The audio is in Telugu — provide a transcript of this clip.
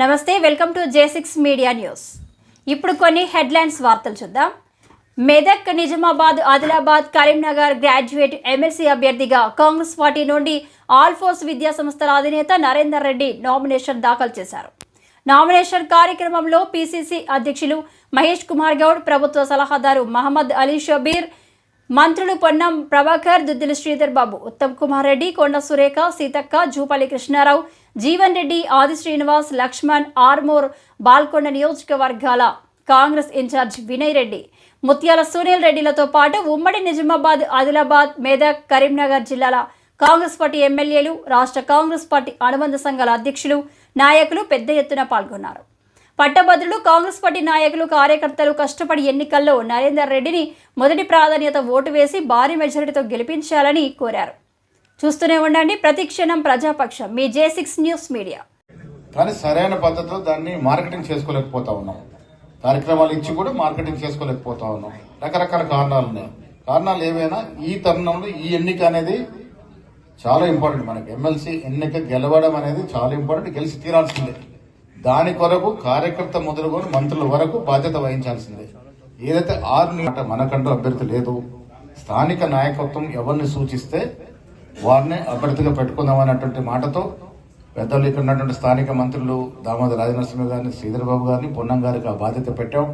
నమస్తే welcome to J six media news. ఇప్పుడు కొన్ని హెడ్లైన్స్ వార్తలు చూద్దాం. మెదక్ నిజామాబాద్ ఆదిలాబాద్ కరీంనగర్ గ్రాడ్యుయేట్ ఎమ్మెల్సీ అభ్యర్థిగా కాంగ్రెస్ పార్టీ నుండి ఆల్ఫోర్స్ విద్యా సంస్థల అధినేత నరేందర్ రెడ్డి నామినేషన్ దాఖలు చేశారు. నామినేషన్ కార్యక్రమంలో పిసిసి అధ్యక్షులు మహేష్ కుమార్ గౌడ్ ప్రభుత్వ సలహాదారు మహమ్మద్ అలీ షబీర్ మంత్రులు పొన్నం ప్రభాకర్ దుద్దిల శ్రీధర్ బాబు ఉత్తమ్ కుమార్ రెడ్డి కొండ సురేఖ సీతక్క జూపల్లి కృష్ణారావు జీవన్ రెడ్డి ఆది శ్రీనివాస్ లక్ష్మణ్ ఆర్మూర్ బాల్కొండ నియోజకవర్గాల కాంగ్రెస్ ఇన్ఛార్జ్ వినయ్ రెడ్డి ముత్యాల సునీల్ రెడ్డిలతో పాటు ఉమ్మడి నిజామాబాద్ ఆదిలాబాద్ మేదక్ కరీంనగర్ జిల్లాల కాంగ్రెస్ పార్టీ ఎమ్మెల్యేలు రాష్ట్ర కాంగ్రెస్ పార్టీ అనుబంధ సంఘాల అధ్యక్షులు నాయకులు పెద్ద ఎత్తున పాల్గొన్నారు. పట్టభద్రులు కాంగ్రెస్ పార్టీ నాయకులు కార్యకర్తలు కష్టపడి ఎన్నికల్లో నరేందర్ రెడ్డిని మొదటి ప్రాధాన్యత ఓటు వేసి భారీ మెజారిటీతో గెలిపించాలని కోరారు. చూస్తూనే ఉండండి. ప్రతిక్షణం ప్రజాపక్షం. మీ జే సిక్స్ న్యూస్ మీడియా. కానీ సరైన పద్ధతిలో దాన్ని మార్కెటింగ్ చేసుకోలేకపోతా ఉన్నాం. కార్యక్రమాలు ఇచ్చి కూడా మార్కెటింగ్ చేసుకోలేకపోతా ఉన్నాం. రకరకాల కారణాలు ఉన్నాయి. కారణాలు ఏవైనా ఈ తరుణంలో ఈ ఎన్నిక అనేది చాలా ఇంపార్టెంట్ మనకి. ఎమ్మెల్సీ ఎన్నిక గెలవడం అనేది చాలా ఇంపార్టెంట్ గెలిచి తీరాల్సిందే. దాని కొరకు కార్యకర్త మొదలుకొని మంత్రుల వరకు బాధ్యత వహించాల్సిందే. ఏదైతే ఆరు మనకంటూ అభ్యర్థి లేదు స్థానిక నాయకత్వం ఎవరిని సూచిస్తే వారిని అభ్యర్థిగా పెట్టుకుందాం అన్నటువంటి మాటతో పెద్దలు ఇక్కడ ఉన్నటువంటి స్థానిక మంత్రులు దామోదర రాజనరసింహ గారిని శ్రీధర్ బాబు గారిని పొన్నం గారికి ఆ బాధ్యత పెట్టాం.